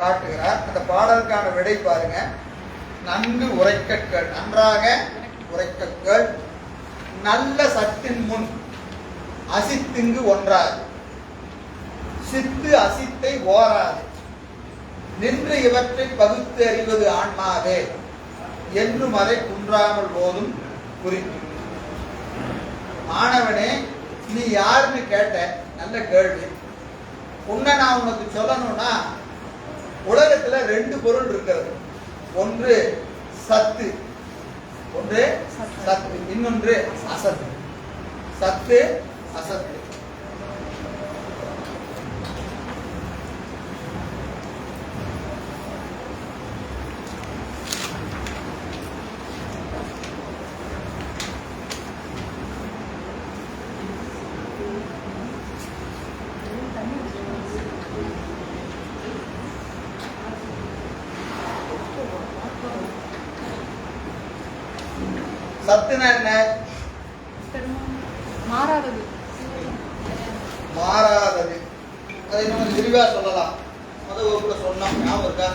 காட்டுகிறார். அந்த பாடலுக்கான விடை பாருங்க. நன்கு உரைக்கற்கள் நன்றாக உரைக்கற்கள் நல்ல சத்தின் முன் அசித்திங்கு ஒன்றாது. சித்து அசித்தை ஓராது. நின்று இவற்றை பகுத்து அறிவது ஆன்மாவே. என்றும் அதை குன்றாமல் போதும் குறிக்கும் மாணவனே நீ யாருன்னு கேட்ட? நல்ல கேள்வி. உன்னை நான் உனக்கு சொல்லணும்னா உலகத்துல ரெண்டு பொருள் இருக்கிறது. ஒன்று சத்து. ஒன்று சத்து. இன்னொன்று அசத்து. சத்து அசத்து. சத்துனா என்ன? மாறாதது. மாறாதது. அதை இன்னும் விரிவா சொல்லலாம். முத வகுப்புல சொன்னோம் ஞாபகம் இருக்கா?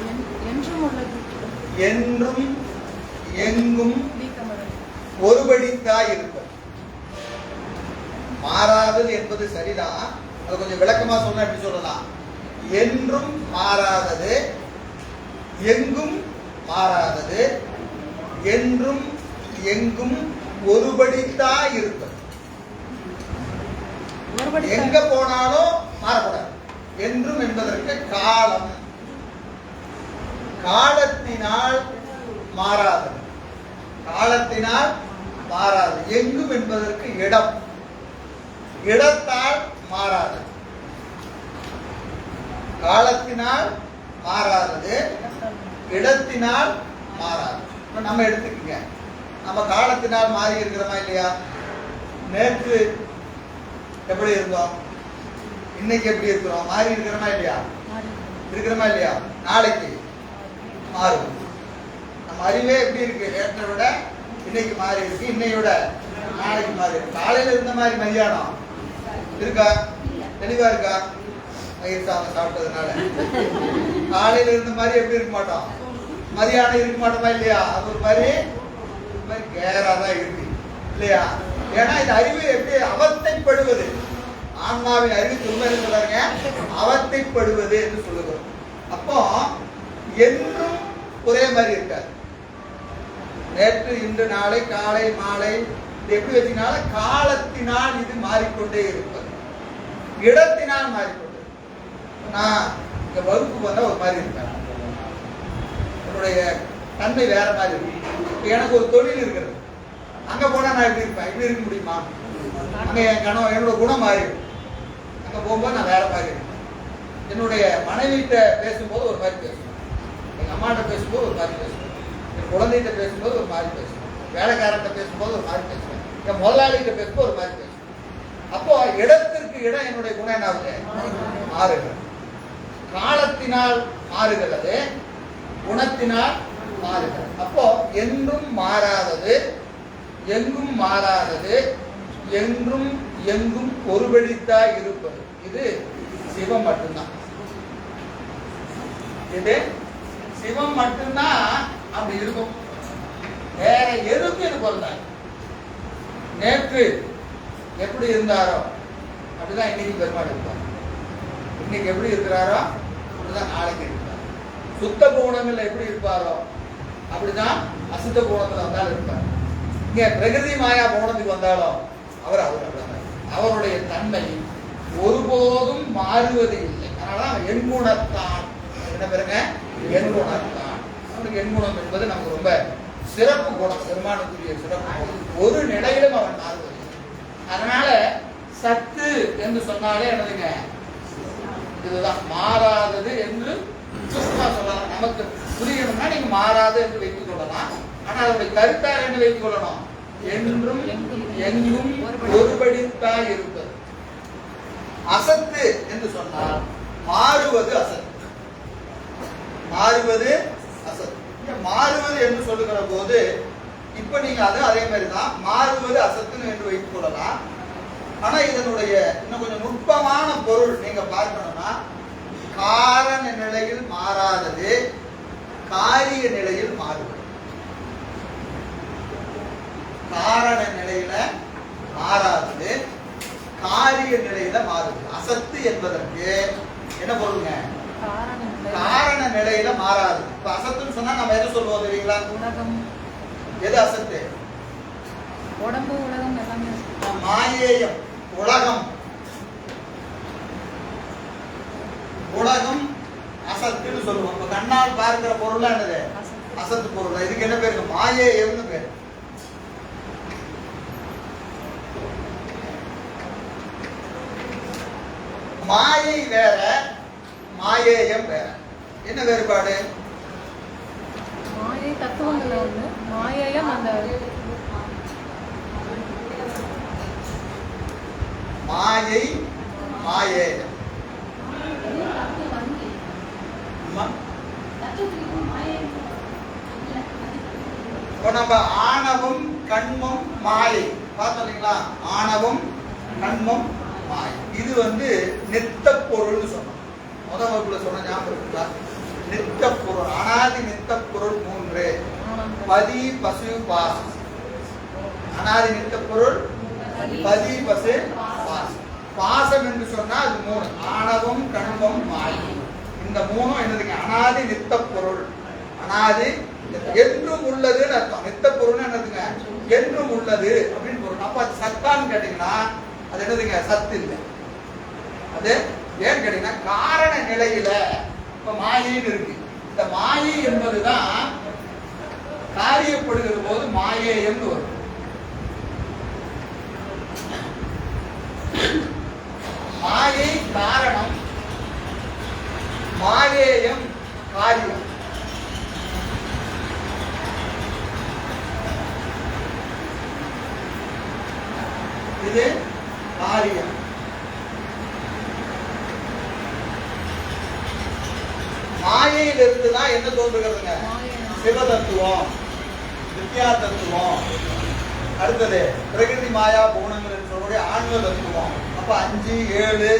என்- என்றும் உள்ளது. என்றும் எங்கும் ஒருபடித்தாய் இருப்பது மாறாதது என்பது சரிதான் அது கொஞ்சம் விளக்கமா சொன்னா எப்படி சொல்லலாம்? என்றும் மாறாதது எங்கும் மாறாதது என்றும் எங்கும் ஒருபடித்தாய் இருப்பது. ஒருபடி எங்க போனாலும் மாறக்கூடாது. என்றும் என்பதற்கு காலம். காலத்தினால் மாறாதது காலத்தினால் மாறாது. எங்கும் என்பதற்கு இடம். இடத்தால் மாறாதது காலத்தினால் மாறாதது. இடத்தினால் மாறாது. நம்ம எடுத்துக்கங்க. நம்ம காலத்தினால் மாறி இருக்கிறோமா இல்லையா? நேற்று எப்படி இருந்தோம்? இன்னைக்கு எப்படி இருக்கிறோம்? மாறி இருக்கிறோமா இல்லையா? இருக்கிறோமா இல்லையா? நாளைக்கு மாறும். நம்ம அறிவே எப்படி இருக்கு? நேற்றை விட இன்னைக்கு மாறி இருக்கு. இன்னையோட நாளைக்கு மாறி இருக்கு. காலையில இருந்த மாதிரி மதியானம் இருக்கா? தெளிவா இருக்கா? மயிர் சாதம் சாப்பிட்டதுனால. காலையில இருந்த மாதிரி எப்படி இருக்க மாட்டோம்? மதியானம் இருக்க மாட்டோமா இல்லையா? அது ஒரு மாதிரி மாதிரி கேரா தான் இருக்கு. இல்லையா? ஏன்னா இந்த அறிவு எப்படி அவத்தைப்படுவது? ஆன்மாவின் அறிவு உண்மை சொல்றாங்க அவத்தைப்படுவது என்று சொல்லுகிறோம். அப்போ என்றும் ஒரே மாதிரி இருக்காது நேற்று இன்று நாளை காலை மாலை இது எப்படி வச்சீங்கனாலும் காலத்தினால் இது மாறிக்கொண்டே இருப்பது இடத்தினால் மாறிக்கொண்டே நான் இந்த வகுப்பு வந்தால் ஒரு மாதிரி இருப்பேன் என்னுடைய தன்மை வேற மாதிரி இருக்கும் எனக்கு ஒரு தொழில் இருக்கிறது. அங்கே போனால் நான் எப்படி இருப்பேன்? இப்படி இருக்க முடியுமா? அங்கே என் கணவன் என்னோட குணம் மாறிடும் அங்கே போகும்போது நான் வேற மாதிரி என்னுடைய மனைவிகிட்ட பேசும்போது ஒரு மாதிரி பேசுவேன். எங்கள் அம்மாட்ட பேசும்போது ஒரு மாதிரி பேசுவேன். என் குழந்தைகிட்ட பேசும்போது ஒரு மாதிரி பேசுவேன். வேலைக்காரன்ட்ட பேசும்போது ஒரு மாதிரி பேசுவேன். என் முதலாளிகிட்ட பேசும்போது ஒரு மாதிரி பேசுவேன். அப்போ இடத்திற்கு இடம் என்னுடைய குணம் என்ன ஆகுது? மாறுகிறது. காலத்தினால் மாறுகிறது. குணத்தினால் மாறுகிறது. அப்போ என்றும் மாறாதது எங்கும் மாறாதது என்றும் எங்கும் ஒருபடித்தாய் இருப்பது. இது சிவம் மட்டும்தான். இது சிவம் மட்டும்தான் அப்படி இருக்கும். வேற எதுக்கும் இது பொருந்தாது? நேற்று எப்படி இருந்தாரோ அப்படிதான் இன்னைக்கு பெருமாள் இருப்பார். இன்னைக்கு எப்படி இருக்கிறாரோ அப்படிதான் நாளைக்கு இருப்பார். சுத்த குணங்கள்ல எப்படி இருப்பாரோ அப்படிதான் அசுத்த கோணத்துல வந்தாலும் இருப்பார். இங்க பிரகிருதி மாயா கோணத்துக்கு வந்தாலும் அவர் அவர் அவருடைய தன்மை ஒருபோதும் மாறுவது இல்லை. அதனாலதான் எண்குணத்தான். என்ன பெருங்க? எண்குணத்தான். அவனுக்கு எண்குணம் என்பது நமக்கு ரொம்ப சிறப்பு குணம் பெருமானுக்குரிய சிறப்பு குணம். ஒரு நிலையிலும் அவன் மாறுவது அதனால சத்து என்று சொன்னாலே என்னதுங்க? இதுதான். மாறாதது என்று சொல்லலாம் நமக்கு புரியணும்னா நீங்க மாறாது என்று வைத்துக் கொள்ளலாம். ஆனால் அதனுடைய கருத்தாக என்று வைத்துக் கொள்ளணும்? என்றும் எங்கும் ஒருபடித்தாய் இருப்பது. அசத்து என்று சொன்னால் மாறுவது அசத்து. மாறுவது அசத்து. மாறுவது என்று சொல்லுகிற போது இப்ப நீங்க அது அதே மாதிரி தான் மாறுவது அசத்துன்னு என்று வைத்துக் கொள்ளலாம். ஆனா இதனுடைய இன்னும் கொஞ்சம் நுட்பமான பொருள் நீங்க பார்க்கணும்னா காரண நிலையில் மாறாதது காரிய நிலையில் மாறுபடும். காரண நிலையில மாறாதது காரிய நிலையில மாறுது அசத்து என்பதற்கு என்ன பொருளுங்க. காரண நிலையில மாறாது. இப்ப அசத்துன்னு சொன்னா நம்ம எதை சொல்லுவோம் தெரியுங்களா? உலகம். எது அசத்து? உடம்பு உலகம் எல்லாமே மாயேயம் உலகம். உலகம் அசத்துன்னு சொல்லுவோம். இப்ப கண்ணால் பார்க்கிற பொருள் என்னது? அசத்து. பொருள். இதுக்கு என்ன பேரு? மாயேயம்னு பேரு. மாயை வேற மாயேயம் வேற. என்ன வேறுபாடு? மாயை தத்துவங்கள் ஒண்ணு மாயையம் அந்த மாயை மாயேயம். அம்மா, இப்போ நம்ம ஆணவம் கண்மம் மாயை. பார்த்தோம் இல்லைங்களா? ஆணவம் கண்மம் மாயை. இது வந்து நித்த பொருள்னு சொன்னோம். முத வகுப்புல சொன்ன ஞாபகம் இருக்குங்களா நித்த பொருள் அனாதி நித்த பொருள் மூன்று. பதி பசு பாசம் அனாதி நித்த பொருள் பதி பசு பாசம் பாசம் என்று சொன்னா அது மூணு. ஆணவம் கண்மம் மாயை. இந்த மூணும் என்னதுங்க? அனாதி நித்த பொருள். அனாதி என்றும் உள்ளதுன்னு அர்த்தம். நித்த பொருள்னு என்னதுங்க? என்றும் உள்ளது அப்படின்னு பொருள். அப்ப அது சத்தான்னு கேட்டீங்கன்னா அது என்னதுங்க? சத்து இல்லை. அது ஏன்னு கேட்டீங்கன்னா காரண நிலையில இப்ப மாயின்னு இருக்கு. இந்த மாயை என்பதுதான் காரியப்படுகிற போது மாயேயம்னு வரும் மாயை காரணம் மாயேயம் காரியம் இது காரியம் மாயையிலிருந்து தான் என்ன தோன்றுகிறதுங்க மாயை. சிவதத்துவம் வித்யா தத்துவம் அடுத்தது பிரகிருதி மாயா பூணங்கள் என்று சொல்லக்கூடிய ஆன்ம தத்துவம் அப்ப அஞ்சு ஏழு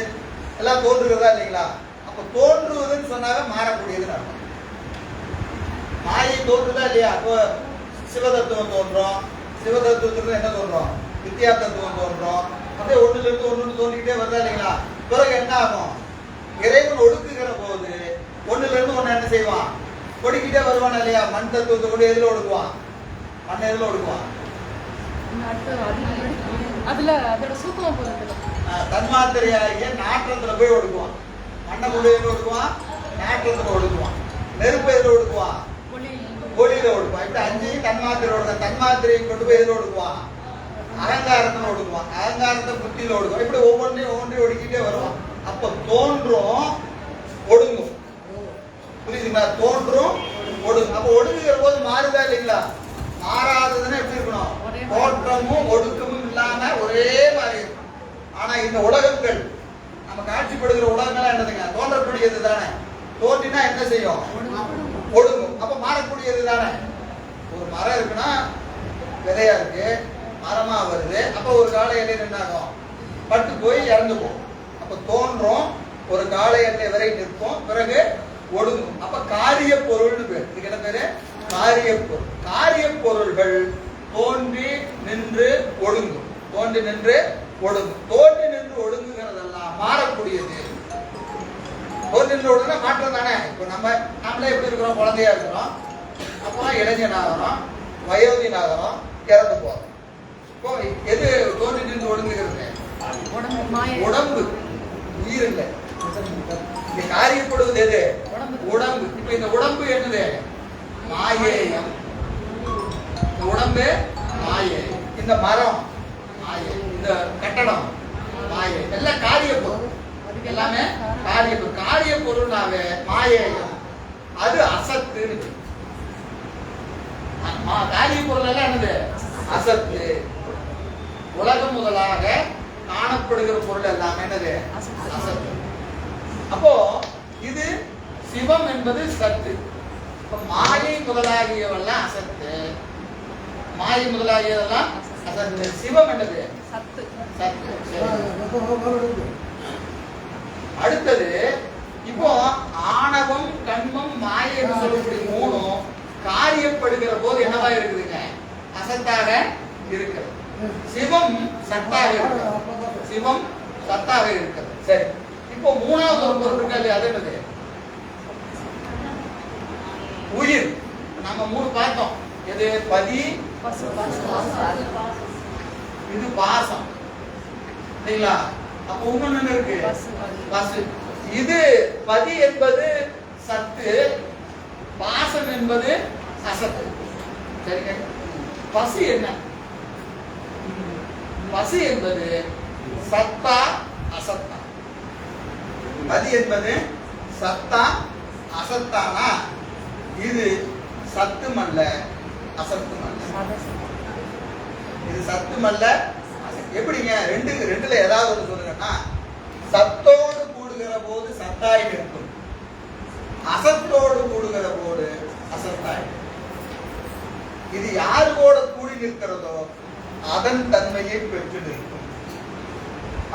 எல்லாம் தோன்றுகிறதா இல்லைங்களா அப்ப தோன்றுவதுன்னு சொன்னாவே மாறக்கூடியதுன்னு அர்த்தம் மாயை தோன்றுதா இல்லையா அப்போ சிவதத்துவம் தோன்றும் சிவதத்துவத்துல என்ன தோன்றும் வித்யா தத்துவம் தோன்றும் அப்படியே ஒண்ணுல இருந்து ஒண்ணு தோன்றிக்கிட்டே வருதா இல்லைங்களா பிறகு என்ன ஆகும் இறைவன் ஒடுக்குகிற போது ஒண்ணுல இருந்து ஒண்ணு என்ன செய்வான். ஒடுக்கிட்டே வருவான் இல்லையா? மண் தத்துவத்தை கூட எதுல ஒடுக்குவான்? மண் எதுல ஒடுக்குவான்? அதுல அதோட சூக்கும தன்மாத்திரையாகிய நாற்றத்துல போய் ஒடுக்குவான்? மண்ணை கொண்டு எதுல ஒடுக்குவான்? நாற்றத்துல ஒடுக்குவான். நெருப்பு எதுல ஒடுக்குவான்? ஒளி ஒளியில ஒடுக்குவான். இப்படி அஞ்சையும் தன்மாத்திரை ஒடுக்க தன்மாத்திரையும் கொண்டு போய் எதுல ஒடுக்குவான்? அகங்காரத்துல ஒடுக்குவான். அகங்காரத்தை புத்தியில ஒடுக்குவான். இப்படி ஒவ்வொன்றையும் ஒவ்வொன்றையும் ஒடுக்கிட்டே வருவான். அப்ப தோன்றும் ஒடுங்கும். புரியுதுங்களா தோன்றும் ஒடுங்கும் அப்ப ஒடுங்குகிற போது மாறுதா இல்லைங்களா? மாறாததுன்னா எப்படி இருக்கணும். தோற்றமும் ஒடுக்கமும் இல்லாம ஒரே மாதிரி இருக்கும். ஆனா இந்த உலகங்கள் நம்ம காட்சிப்படுகிற உலகங்கள் என்னதுங்க? தோன்றக்கூடியது தானே. தோன்றினா என்ன செய்யும்? ஒடுங்கும். அப்ப மாறக்கூடியது தானே. ஒரு மரம் இருக்குன்னா விதையா இருக்கு மரமா வருது. அப்ப ஒரு கால இலையில என்ன ஆகும்? பட்டு போய் இறந்து போகும் அப்ப தோன்றும் ஒரு கால எல்லை வரை நிற்கும். பிறகு ஒடுங்கும். அப்ப காரிய பொருள்னு பேர். இதுக்கு என்ன பேரு? காரிய பொருள் காரிய பொருள்கள் தோன்றி நின்று ஒடுங்கும். தோன்றி நின்று ஒடுங்கும். தோன்றி நின்று ஒடுங்குகிறதெல்லாம் மாறக்கூடியது. தோன்றி நின்று ஒடுங்கினா மாற்றம் தானே இப்போ நம்ம நம்மளே எப்படி இருக்கிறோம்? குழந்தையா இருக்கிறோம். அப்புறம் இளைஞன் ஆகிறோம். வயோதின் ஆகிறோம். இறந்து போறோம் இப்போ எது தோன்றி நின்று ஒடுங்குகிறது? உடம்பு. உயிர் இல்லை. காரியப்படுவது எது? உடம்பு. இப்ப இந்த உடம்பு என்னது? மாயேயம் இந்த உடம்பு மாயை. இந்த மரம். மாயை. இந்த கட்டடம். மாயை. எல்லாம் காரிய பொருள். எல்லாமே காரிய பொருள். காரிய பொருள்னாவே மாயேயம் அது. மா- காரிய பொருள் எல்லாம் என்னது? அசத்து. உலகம் முதலாக காணப்படுகிற பொருள் எல்லாமே என்னது? அசத்து. அசத்து. அப்போ இது சிவம் என்பது சத்து. இப்ப மாயை முதலாகியவெல்லாம் அசத்து. மாயை முதலாகியதெல்லாம் அசத்து. சிவம் என்னது? சத்து. சத்து. அடுத்தது இப்போ ஆணவம் கண்மம் மாயை என்று சொல்லக்கூடிய மூணும் காரியப்படுகிற போது என்னவா இருக்குதுங்க? அசத்தாக இருக்கிறது. சிவம் சத்தாக இருக்கிறது. சிவம் சத்தாக இருக்கிறது. சரி. இப்போ மூணாவது ஒரு பொருள் இருக்கா இல்லையா? அது என்னது? உயிர். நம்ம மூணு பார்த்தோம். எது? பதி. பசு பசு இது பாசம். சரிங்களா அப்போ இன்னொன்னு இருக்கு. பசு பசு. இது பதி என்பது சத்து பாசம் என்பது அசத்து. சரிங்க? பசு என்ன? பசு என்பது சத்தா அசத்தா. பதி என்பது சத்தா அசத்தானா? இது சத்துமல்ல அசத்துமல்ல. இது சத்தும் அல்ல எப்படிங்க? ரெண்டு ரெண்டுல ஏதாவது ஒன்று சொல்லுங்கன்னா சத்தோடு கூடுகிற போது சத்தாய் இருக்கும். அசத்தோடு கூடுகிற போது அசத்தாய் இது யாரோட கூடி நிற்கிறதோ அதன் தன்மையை பெற்று நிற்கும்.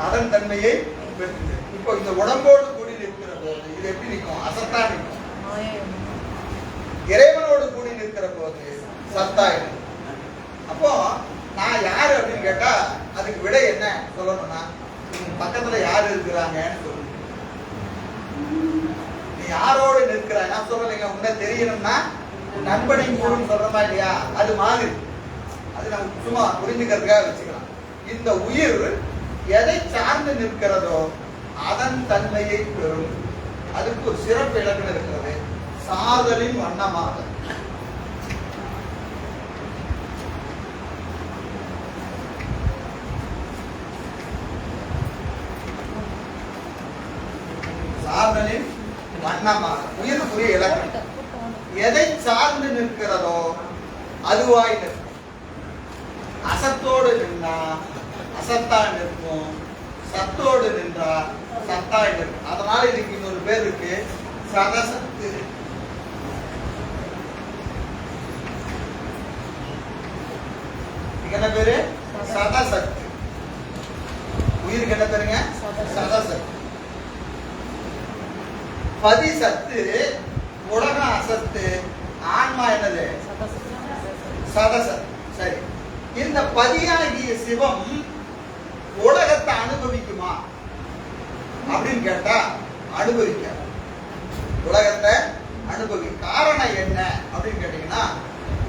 அதன் தன்மையை பெற்று இப்போ இந்த உடம்போடு கூடி நிற்கிற போது இது எப்படி நிற்கும்? அசத்தா நிற்கும். இறைவனோடு கூடி நிற்கிற போது சத்தாயிடும். அப்போ நான் யாரு அப்படின்னு கேட்டா அதுக்கு விடை என்ன சொல்லணும்னா பக்கத்துல யார் இருக்கிறாங்கன்னு சொல்லு. நீ யாரோடு நிற்கிறாய் நான் சொல்லலைங்க உன்ன தெரியணும்னா நண்பனையும் நண்பனை கூடும் சொல்றமா இல்லையா? அது மாதிரி. அது நம்ம சும்மா புரிஞ்சுக்கிறதுக்காக வச்சுக்கலாம். இந்த உயிர் எதை சார்ந்து நிற்கிறதோ அதன் தன்மையை பெறும். அதுக்கு ஒரு சிறப்பு இலக்கணம் இருக்கிறது. சாதலின் வண்ணமாக. சாதலின் வண்ணமாக. உயிருக்குரிய இலக்கணம். எதை சார்ந்து நிற்கிறதோ அதுவாய் நிற்கும். அசத்தோடு நின்றா அசத்தா நிற்கும். சத்தோடு நின்றா சத்தாய் நிற்கும். அதனால இதுக்கு இன்னொரு பேருக்கு சதசத்து இதுக்கு என்ன பேரு சதசத்து உயிருக்கு என்ன பேருங்க சதசத்து பதி சத்து உலகம் அசத்து ஆன்மா என்னது? சதசத் சரி. இந்த பதியாகிய சிவம் உலகத்தை அனுபவிக்குமா? அப்படின்னு கேட்டா அனுபவிக்க உலகத்தை அனுபவி. காரணம் என்ன? அப்படின்னு கேட்டீங்கன்னா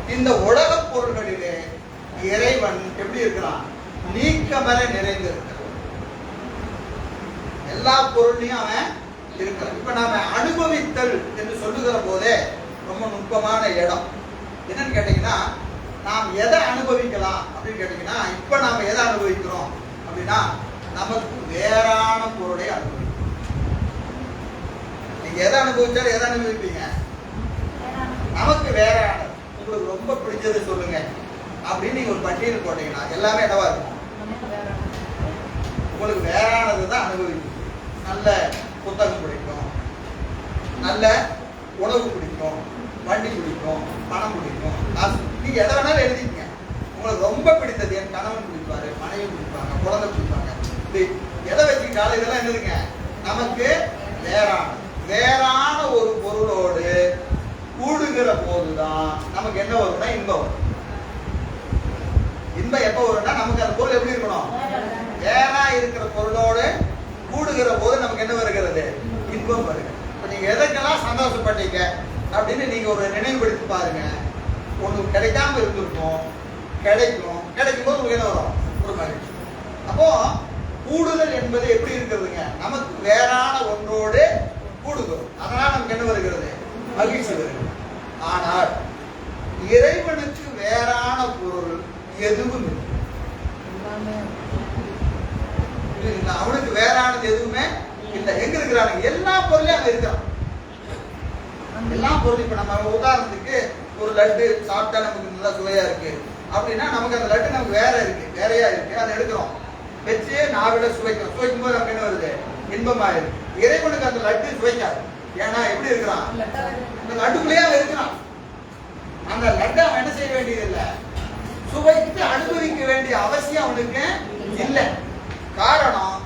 இந்த உலக பொருள்களிலே இறைவன் எப்படி இருக்கிறான்? நீக்கமர நிறைந்து இருக்கிறான். எல்லா பொருளையும் அவன் இருக்கிறான். இப்ப நாம அனுபவித்தல் என்று சொல்லுகிற போதே ரொம்ப நுட்பமான இடம். என்னன்னு கேட்டீங்கன்னா நாம் எதை அனுபவிக்கலாம் அப்படின்னு கேட்டீங்கன்னா இப்ப நாம எதை அனுபவிக்கிறோம் அப்படின்னா நமக்கு வேறான பொருளை அனுபவிக்கிறோம். நீங்க எதை அனுபவிச்சாலும் எதை அனுபவிப்பீங்க? நமக்கு வேறானது. உங்களுக்கு ரொம்ப பிடிச்சதை சொல்லுங்க. அப்படின்னு நீங்கள் ஒரு பட்டியல் போட்டீங்கன்னா எல்லாமே என்னவா இருக்கும்? உங்களுக்கு வேறானது தான் அனுபவிக்கும். நல்ல புத்தகம் பிடிக்கும். நல்ல உணவு பிடிக்கும். வண்டி பிடிக்கும். பணம் பிடிக்கும். காசு நீங்கள் எதை வேணாலும் எழுதிக்கங்க. உங்களுக்கு ரொம்ப பிடித்தது என் கணவன் பிடிப்பாரு மனைவி பிடிப்பாங்க குழந்தை பிடிப்பாங்க. இது எதை வச்சுக்கிட்டாலும் இதெல்லாம் என்னதுங்க நமக்கு வேறான வேறான ஒரு பொருளோடு கூடுகிற போதுதான் நமக்கு என்ன வரும்னா இன்பம் வரும். இன்பம் எப்போ வரும்னா நமக்கு அந்த பொருள் எப்படி இருக்கணும்? வேறா இருக்கிற பொருளோடு கூடுகிற போது நமக்கு என்ன வருகிறது? இன்பம் வருகிறது. இப்போ நீங்கள் எதற்கெல்லாம் சந்தோஷப்பட்டீங்க அப்படின்னு நீங்கள் ஒரு நினைவுபடுத்தி பாருங்க. ஒன்று கிடைக்காம இருந்திருக்கும். கிடைக்கும். கிடைக்கும் போது உங்களுக்கு என்ன வரும்? ஒரு மகிழ்ச்சி. அப்போ கூடுதல் என்பது எப்படி இருக்கிறதுங்க? நமக்கு வேறான ஒன்றோடு கூடுகிறோம். அதனால் நமக்கு என்ன வருகிறது? மகிழ்ச்சி வருகிறது. ஆனால் இறைவனுக்கு வேறான பொருள் எதுவும். இல்லை? அவனுக்கு வேறானது எதுவுமே இல்ல. எங்க இருக்கிறானுங்க எல்லா பொருளையும் அங்க இருக்கிறான். எல்லா பொருளும் இப்ப நம்ம உதாரணத்துக்கு ஒரு லட்டு சாப்பிட்டா நமக்கு நல்லா சுவையா இருக்கு. அப்படின்னா நமக்கு அந்த லட்டு நமக்கு வேற இருக்கு வேறையா இருக்கு. அதை எடுக்கிறோம். வச்சு நாவில சுவைக்கிறோம் சுவைக்கும் போது நமக்கு என்ன வருது? இன்பமா இருக்கு இறைவனுக்கு அந்த லட்டு சுவைக்காது. ஏன்னா எப்படி இருக்கிறான்? அந்த லட்டுக்குள்ளேயே அவன் இருக்கிறான். அந்த லட்டை அவன் என்ன செய்ய வேண்டியது இல்ல சுவைத்து அனுபவிக்க வேண்டிய அவசியம் அவனுக்கு இல்லை. காரணம்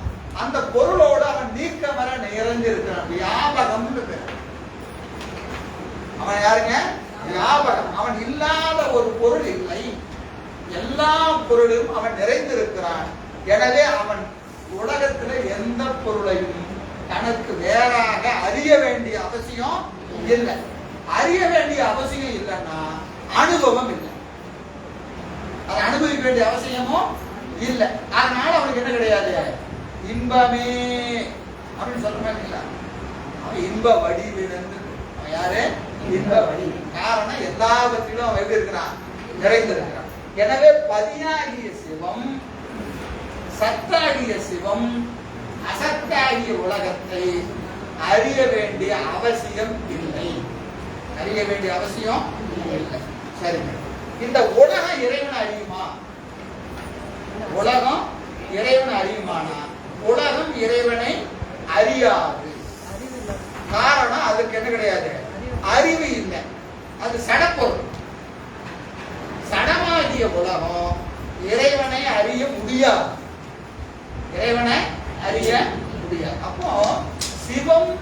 அந்த பொருளோட அவன் நீக்க வர நிறைஞ்சிருக்கிறான் வியாபகம்னு பேர். அவன் யாருங்க? வியாபகம். அவன் இல்லாத ஒரு பொருள் இல்லை. எல்லா பொருளும் அவன் நிறைந்திருக்கிறான். எனவே அவன் உலகத்துல எந்த பொருளையும் தனக்கு வேறாக அறிய வேண்டிய அவசியம் இல்லை. அறிய வேண்டிய அவசியம் இல்லைன்னா அனுபவம் இல்லை. அதை அனுபவிக்க வேண்டிய அவசியமும் இல்லை. அதனால அவனுக்கு என்ன கிடையாது? இன்பமே அப்படின்னு சொல்ற மாதிரி அவன் இன்ப வடிவிழந்து அவன் யாரு? இன்ப வடி. காரணம் எல்லாவற்றிலும் அவன் எப்படி இருக்கிறான்? நிறைந்திருக்கிறான். எனவே பதியாகிய சிவம் சத்தாகிய சிவம் அசத்தாகிய உலகத்தை அறிய வேண்டிய அவசியம் இல்லை. அறிய வேண்டிய அவசியம் இல்லை. சரிங்க. இந்த உலகம் இறைவனை அறியுமா? உலகம் இறைவனை அறியுமானா? உலகம் இறைவனை அறியாது. காரணம் அதுக்கு என்ன கிடையாது? அறிவு இல்லை. அது சடப்பொருள். சடமாகிய உலகம் இறைவனை அறிய முடியாது. இறைவனை அறிய முடியாது. அப்போ சிவம்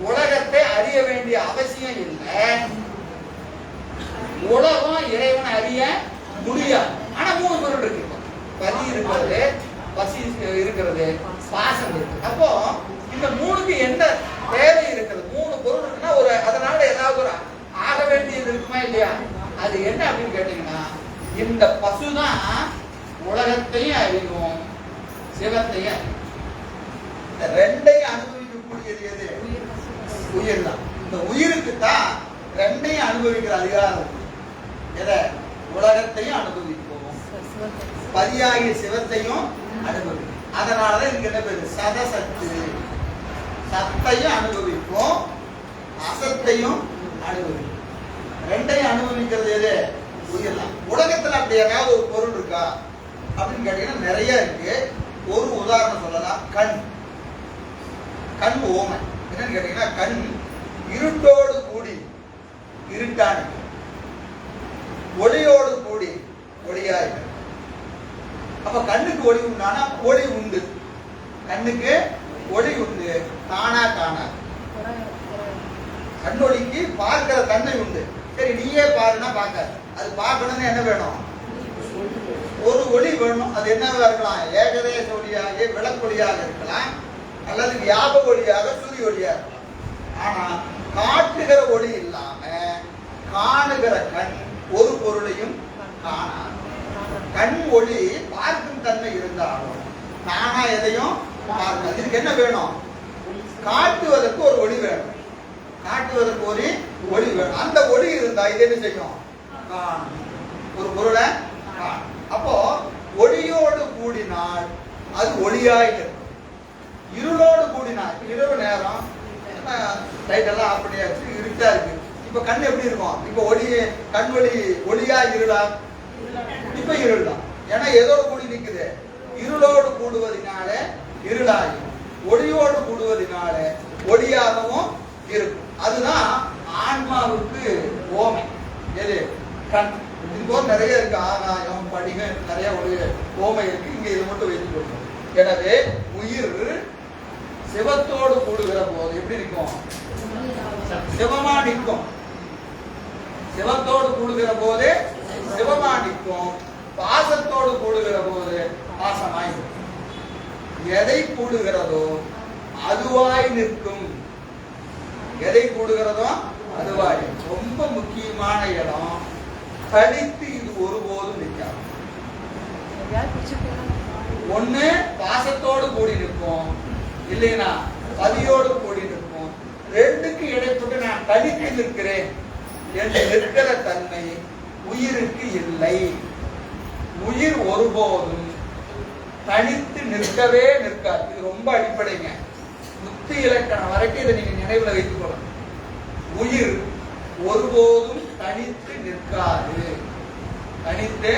உலகத்தை அறிய வேண்டிய அவசியம் இல்லை. உலகம் இறைவனை அறிய முடியாது. ஆனா மூணு பொருள் இருக்கு. இப்போ. பதி இருக்கிறது பசி இருக்கிறது பாசம் இருக்கு. அப்போ இந்த மூணுக்கு என்ன தேவை இருக்கிறது? மூணு பொருள் இருக்குன்னா ஒரு அதனால ஏதாவது ஒரு ஆக வேண்டியது இருக்குமா இல்லையா? அது என்ன அப்படின்னு கேட்டீங்கன்னா இந்த பசுதான் உலகத்தையும் அறியும் சிவத்தையும் அறிவும் இந்த ரெண்டையும் அனுபவிக்கக்கூடியது எது? உயிர் உயிர் தான். இந்த உயிருக்கு தான் ரெண்டையும் அனுபவிக்கிற அதிகாரம் எதை? உலகத்தையும் அனுபவிப்போம். பதியாகிய சிவத்தையும் அனுபவிப்போம் அதனாலதான் இதுக்கு என்ன பேரு? சதசத்து. சத்தையும் அனுபவிப்போம். அசத்தையும் அனுபவிப்போம். ரெண்டையும் அனுபவிக்கிறது எது? புரியலாம் உலகத்துல அப்படி ஏதாவது ஒரு பொருள் இருக்கா? அப்படின்னு கேட்டீங்கன்னா நிறைய இருக்கு. ஒரு உதாரணம் சொல்லலாம். கண். கண் ஓமை. என்னன்னு கேட்டீங்கன்னா கண் இருட்டோடு கூடி இருட்டான ஒளியோடு கூடி ஒளியாய். அப்ப கண்ணுக்கு ஒளி உண்டானா ஒளி உண்டு. கண்ணுக்கு ஒளி உண்டு. தானா காணா கண்ணொளிக்கு பார்க்கிற தன்மை உண்டு. சரி நீயே பாருன்னா பார்க்காது. அது பார்க்கணும்னு என்ன வேணும்? ஒரு ஒளி வேணும். அது என்னவா இருக்கலாம்? ஏகதேச ஒளியாக விளக்கொலியாக இருக்கலாம். அல்லது வியாபக ஒளியாக சூரிய ஒளியாக இருக்கலாம். ஆனா காட்டுகிற ஒளி இல்லாம காணுகிற கண் ஒரு பொருளையும் காணாது. கண் ஒளி பார்க்கும் தன்மை இருந்தாலும் நானா எதையும் பார்க்க இதுக்கு என்ன வேணும்? காட்டுவதற்கு ஒரு ஒளி வேணும். காட்டுவதற்கு ஒரு ஒளி வேணும். அந்த ஒளி இருந்தா இது என்ன செய்யும்? ஒரு பொருளை அப்போ ஒளியோடு கூடினால் அது ஒளியாய் இருக்கும். இருளோடு கூடினால் இரவு நேரம் லைட் எல்லாம் அப்படியாச்சு இருட்டா இருக்கு. இப்ப கண் எப்படி இருக்கும்? இப்ப ஒளி கண் ஒளி ஒளியா இருளா? இப்ப இருள் தான் ஏன்னா எதோடு கூடி நிக்குது. இருளோடு கூடுவதனால இருளாகும் ஒளியோடு கூடுவதனால ஒளியாகவும் இருக்கும். அதுதான் ஆன்மாவுக்கு ஓமை. எது? கண். இது போல நிறைய இருக்கு. ஆகாயம் படிகம் நிறைய ஒரு ஓமை இருக்கு. இங்க இது மட்டும் வைத்துக் கொள்ளும் எனவே உயிர் சிவத்தோடு கூடுகிற போது எப்படி இருக்கும் சிவமா நிற்கும். சிவத்தோடு கூடுகிற போது சிவமா நிற்கும் பாசத்தோடு கூடுகிற போது பாசமாய். எதை கூடுகிறதோ அதுவாய் நிற்கும். எதை கூடுகிறதோ அதுவாய். ரொம்ப முக்கியமான இடம் தனித்து இது ஒருபோதும் நிற்காது. ஒண்ணு பாசத்தோடு கூடி நிற்கும். இல்லைனா பதியோடு கூடி நிற்கும். ரெண்டுக்கு இடைப்பட்டு நான் தனித்து நிற்கிறேன். என்று நிற்கிற தன்மை உயிருக்கு இல்லை. உயிர் ஒருபோதும் தனித்து நிற்கவே நிற்காது. இது ரொம்ப அடிப்படைங்க. முத்து இலக்கணம் வரைக்கும் இதை நீங்க நினைவுல வைத்துக் கொள்ளணும் உயிர் ஒருபோதும் தனித்து நிற்காது. தனித்து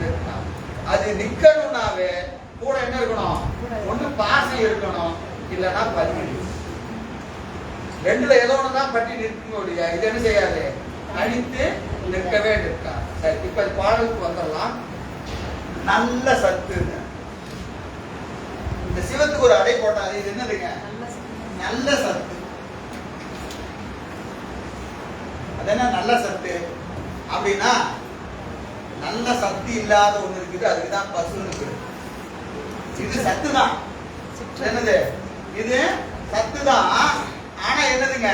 நிற்காது. அது நிற்கணும்னாவே கூட என்ன இருக்கணும்? ஒண்ணு பாசம் இருக்கணும். இல்லைன்னா பதிவு ரெண்டுல ஏதோ ஒன்று தான் பற்றி நிற்கும் இது என்ன செய்யாது? தனித்து நிற்கவே நிற்காது சரி இப்ப பாடலுக்கு வந்துடலாம். நல்ல சத்துங்க இந்த சிவத்துக்கு ஒரு அடை போட்டாரு இது என்னதுங்க நல்ல சத்து. நல்ல சத்து. அது என்ன? நல்ல சத்து. அப்படின்னா நல்ல சத்து இல்லாத ஒண்ணு இருக்குது அதுக்கு தான் பசுன்னு பேரு. இது சத்து தான் என்னது? இது சத்து தான் ஆனா என்னதுங்க?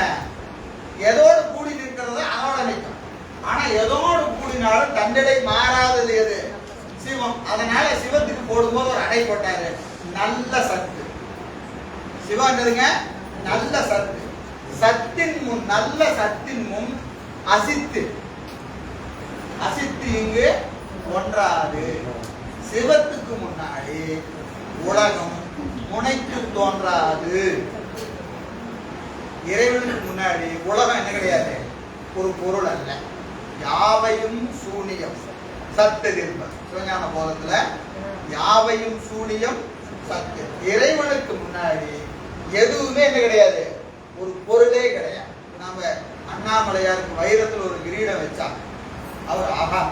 எதோடு கூடி இருக்கிறது அதோட நிற்கும் ஆனா எதோடு கூடினாலும் தண்டடை மாறாதது எது? சிவம். அதனால சிவத்துக்கு போடும்போது ஒரு அடை போட்டாரு. நல்ல சத்து. சிவம் நல்ல சத்து. சத்தின் முன் நல்ல சத்தின் முன் அசித்து. அசித்து இங்கு ஒன்றாது. சிவத்துக்கு முன்னாடி உலகம் முனைக்கு தோன்றாது. இறைவனுக்கு முன்னாடி உலகம் என்ன கிடையாது? ஒரு பொருள் அல்ல. யாவையும் சூனியம். சத்து என்பது. சிவஞான போதத்துல யாவையும் சூனியம் சத்து. இறைவனுக்கு முன்னாடி எதுவுமே என்ன கிடையாது. ஒரு பொருளே கிடையாது. நாம அண்ணாமலையாருக்கு வைரத்துல ஒரு கிரீடம் வச்சா அவர் ஆஹா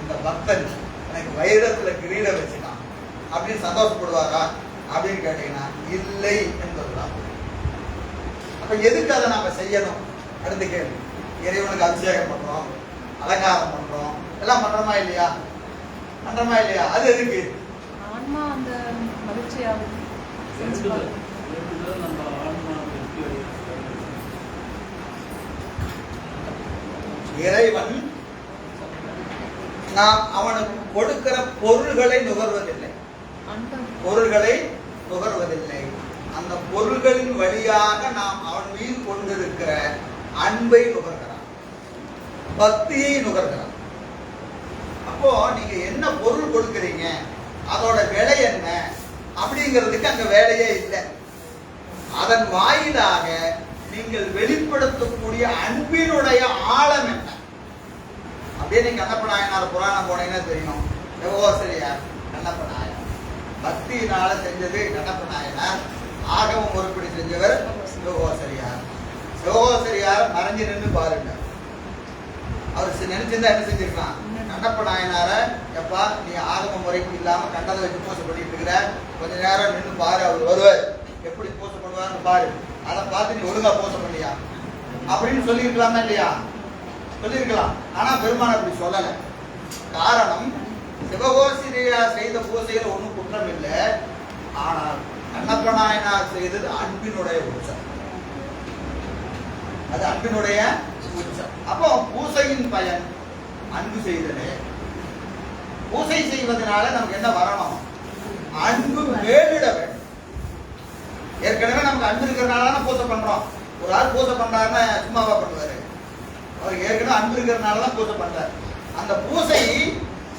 இந்த பக்தன் எனக்கு வைரத்துல கிரீடம் வச்சுட்டான். அப்படின்னு சந்தோஷப்படுவாரா? அப்படின்னு கேட்டீங்கன்னா இல்லை என்பதுதான் அப்ப எதுக்கு அதை நாம செய்யணும்? அடுத்த கேள்வி. இறைவனுக்கு அபிஷேகம் பண்றோம் அலங்காரம் பண்றோம். எல்லாம் பண்றோமா இல்லையா? பண்றோமா இல்லையா? அது எதுக்கு? ஆன்மா அந்த மகிழ்ச்சியாகும். இறைவன் நாம் அவனுக்கு கொடுக்கிற பொருள்களை நுகர்வதில்லை. பொருள்களை நுகர்வதில்லை. அந்த பொருள்களின் வழியாக நாம் அவன் மீது கொண்டிருக்கிற அன்பை நுகர்கிறான் பக்தியை நுகர்கிறான் அப்போ நீங்க என்ன பொருள் கொடுக்குறீங்க? அதோட விலை என்ன? அப்படிங்கிறதுக்கு அங்க வேலையே இல்லை. அதன் வாயிலாக நீங்கள் வெளிப்படுத்தக்கூடிய அன்பினுடைய ஆழம் என்ன? அப்படியே நீங்க கண்ணப்ப நாயனார் புராணம் போனீங்கன்னா தெரியும். யோகோசரியார் கண்ணப்ப நாயனார். பக்தியினால செஞ்சது கண்ணப்ப நாயனார். ஆகமம் உருப்படி செஞ்சவர் யோகோசரியார் யோகோசரியார் மறைஞ்சு நின்று பாருங்க. அவர் நினைச்சிருந்தா என்ன செஞ்சிருக்கலாம்? கண்டப்ப நாயனார எப்பா நீ ஆரம்ப முறைக்கு இல்லாம கண்டதை வச்சு பூசை பண்ணிட்டு இருக்கிற கொஞ்ச நேரம் நின்று பாரு அவர் வருவார். எப்படி பூசை பண்ணுவார்னு பாரு. அதை பார்த்து நீ ஒழுங்கா பூசை பண்ணியா? அப்படின்னு சொல்லியிருக்கலாமா இல்லையா? சொல்லியிருக்கலாம். ஆனா பெருமான் அப்படி சொல்லல. காரணம் சிவகோசிரியா செய்த பூசையில் ஒன்றும் குற்றம் இல்லை. ஆனால் கண்ணப்ப நாயனார் செய்தது அன்பினுடைய உற்சவம் அது அன்பினுடைய உச்சம். அப்போ பூசையின் பயன் அன்பு செய்தலே. பூசை செய்வதனால நமக்கு என்ன வரணும்? அன்பு மேலிட வேண்டும். ஏற்கனவே நமக்கு அன்பு இருக்கிறனால தான் பூசை பண்றோம். ஒரு ஆள் பூசை பண்றாருன்னா சும்மாவா பண்ணுவாரு. அவர் ஏற்கனவே அன்பு இருக்கிறனால தான் பூசை பண்றாரு. அந்த பூசை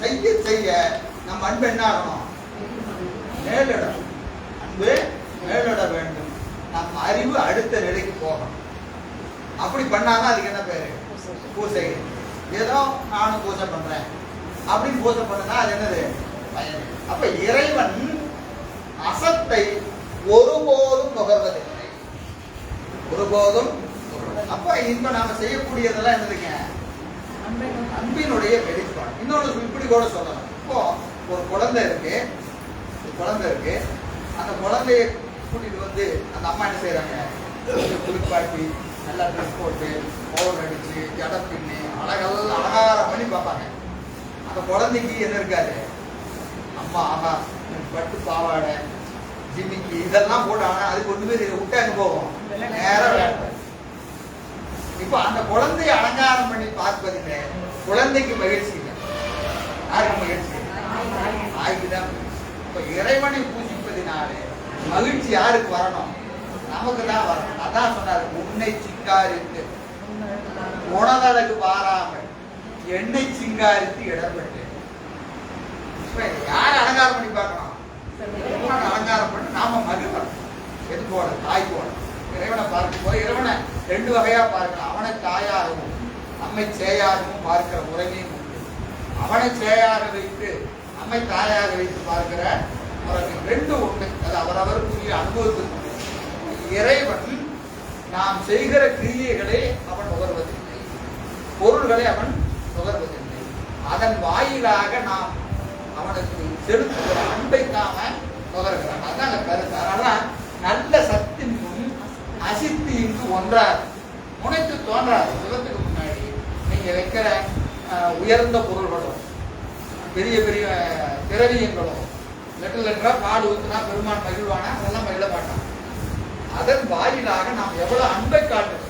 செய்ய செய்ய நம்ம அன்பு என்ன ஆகணும்? மேலிடம் அன்பு மேலிட வேண்டும். நம் அறிவு அடுத்த நிலைக்கு போகணும். அப்படி பண்ணாங்க அதுக்கு என்ன பேரு? பூசை. ஏதோ நானும் பூஜை பண்றேன். அப்படின்னு பூஜை பண்ணா அது என்னது? பயன். அப்ப இறைவன் அசத்தை ஒருபோதும் நுகர்வதில்லை. ஒருபோதும் அப்ப இப்ப நாம செய்யக்கூடியதெல்லாம் என்னதுங்க? அன்பை அன்பினுடைய வெளிப்பாடு. இன்னொன்று இப்படி கூட சொல்லலாம். இப்போ ஒரு குழந்தை இருக்கு. ஒரு குழந்தை இருக்கு. அந்த குழந்தைய கூட்டிட்டு வந்து அந்த அம்மா என்ன செய்யறாங்க குளிப்பாட்டி நல்லா ட்ரெஸ் போட்டு பவுடர் அடிச்சு ஜடை பின்னி அழகெல்லாம் அலங்காரம் பண்ணி பார்ப்பாங்க. அந்த குழந்தைக்கு என்ன இருக்காது? அம்மா ஆஹா பட்டு பாவாடை ஜிமிக்கி இதெல்லாம் போட்டாங்க அதுக்கு ஒண்ணுமே தெரியல விட்டா எங்க நேரம் வேண்டாம் இப்போ அந்த குழந்தைய அலங்காரம் பண்ணி பார்ப்பதில்லை. குழந்தைக்கு மகிழ்ச்சி இல்லை. யாருக்கு மகிழ்ச்சி? ஆகிதான் இப்போ இறைவனை பூஜிப்பதினாலே மகிழ்ச்சி யாருக்கு வரணும்? நமக்கு தான் வரணும். அதான் சொன்னார் உன்னை சிங்காரித்து. உணவழகு பாராமல் என்னை சிங்காரித்து இடப்பட்டு யார் அலங்காரம் பண்ணி பார்க்கலாம்? அலங்காரம் பண்ணி நாம மகிழ்வணும் எது போல? தாய் போல. இறைவனை பார்க்கும் போது இறைவனை ரெண்டு வகையா பார்க்கலாம். அவனை தாயாகவும் நம்மை சேயாகவும் பார்க்கிற முறைமையும் உண்டு. அவனை சேயாக வைத்து நம்மை தாயாக வைத்து பார்க்கிற முறைமை ரெண்டு உண்டு. அது அவரவருக்குரிய அனுபவத்துக்கு இறைவன் நாம் செய்கிற கிரியைகளை அவன் நுகர்வதில்லை. பொருள்களை அவன் நுகர்வதில்லை. அதன் வாயிலாக நாம் அவனுக்கு செலுத்துகிற அன்பை நாம நுகர்கிறான் அதான் அந்த கருத்து. அதனால நல்ல சத்தின்கும் அசித்து இங்கு ஒன்றாது முனைத்து தோன்றாது சுகத்துக்கு முன்னாடி நீங்க வைக்கிற உயர்ந்த பொருள்களும் பெரிய பெரிய திரவியங்களும் லெட்டர் லெட்டரா பாடு ஊத்துனா பெருமான் மகிழ்வானா? அதெல்லாம் மகிழ மாட்டான். அதன் வாயிலாக நாம் எவ்வளவு அன்பை காட்டுறோம்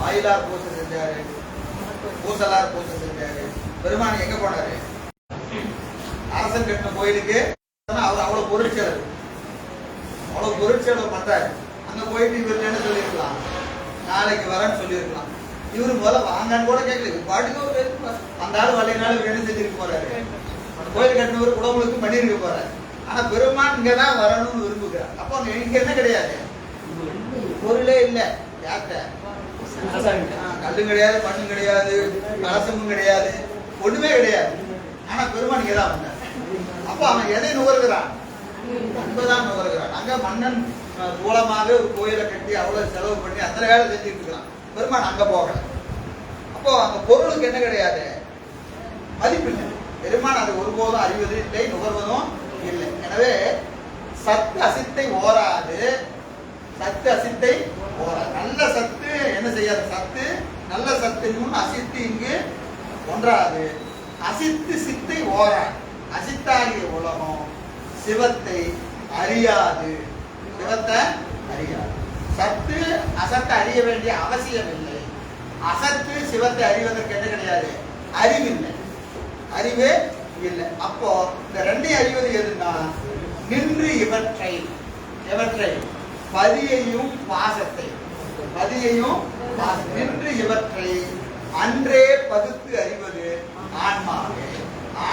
வாயிலார் பூசை செஞ்சாரு. பூசலார் பூசை செஞ்சாரு. பெருமான் எங்க போனாரு? அரசன் கட்டின கோயிலுக்கு. அவர் அவ்வளவு பொருட்செலவு. அவ்வளவு பொருட்செலவு பண்றாரு. அங்க போயிட்டு இவர் என்ன சொல்லியிருக்கலாம்? நாளைக்கு வரேன்னு சொல்லியிருக்கலாம். இவரு முதல்ல வாங்கன்னு கூட கேட்கல. பாட்டுக்கு ஒரு அந்த ஆள் வரலைனாலும் இவர் என்ன செஞ்சிருக்க போறாரு? அந்த கோயில் கட்டினவர் குடமுழுக்கு பண்ணியிருக்க போறாரு. ஆனா பெருமான் இங்கதான் வரணும்னு விரும்புகிறார். அப்போ இங்க என்ன கிடையாது? பொருளே இல்ல. யார்கிட்ட? கல்லும் கிடையாது மண்ணும் கிடையாது கலசமும் கிடையாது ஒண்ணுமே கிடையாது. ஆனா பெருமான் இங்கே தான் வந்தார். அப்ப அவன் எதை நுகர்கிறான்? அன்புதான் நுகர்கிறான். அங்க மன்னன் மூலமாக ஒரு கோயிலை கட்டி அவ்வளவு செலவு பண்ணி அத்தனை வேலை செஞ்சுட்டு இருக்கிறான். பெருமான் அங்க போகல. அப்போ அந்த பொருளுக்கு என்ன கிடையாது? மதிப்பில்லை. பெருமான் அதை ஒருபோதும் அறிவது இல்லை நுகர்வதும் இல்லை. எனவே சத்து அசித்தை ஓராது. சத்து அசித்தை ஓராது. நல்ல சத்து என்ன செய்யாது? சத்து நல்ல சத்து அசித்து இங்கு ஒன்றாது. அசித்து சித்தை ஓராது. அசித்தாகிய உலகம் சிவத்தை அறியாது. சிவத்தை அறியாது. சத்து அசத்தை அறிய வேண்டிய அவசியம் இல்லை. அசத்து சிவத்தை அறிவதற்கு என்ன கிடையாது? அறிவில்லை. அறிவே இல்லை. அப்போ இந்த ரெண்டையும் அறிவது எதுன்னா நின்று இவற்றை இவற்றை பதியையும் பாசத்தை. பதியையும் நின்று இவற்றை அன்றே பகுத்து அறிவது ஆன்மாவே.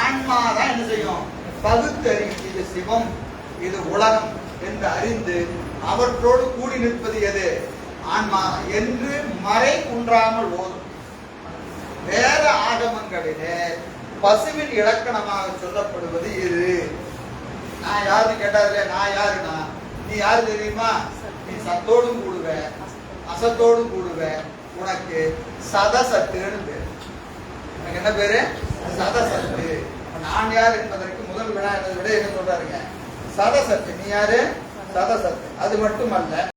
ஆன்மா தான் என்ன செய்யும்? பகுத்து அறிவு இது சிவம் இது உலகம் என்று அறிந்து அவற்றோடு கூடி நிற்பது எது? ஆன்மா என்று மறை குன்றாமல் ஓதும். வேற ஆகமங்களிலே பசுவின் இலக்கணமாக சொல்லப்படுவது இது. நான் யாருன்னு கேட்டாருல நான் யாருனா நீ யாரு தெரியுமா? நீ சத்தோடும் கூடுவ. அசத்தோடும் கூடுவ. உனக்கு சதசத்துன்னு பேரு. உனக்கு என்ன பேரு? சதசத்து. நான் யார் என்பதற்கு முதல் வினா விட என்ன சொல்றாருங்க? சதசத்து. நீ யாரு? சதசத்து. அது மட்டுமல்ல.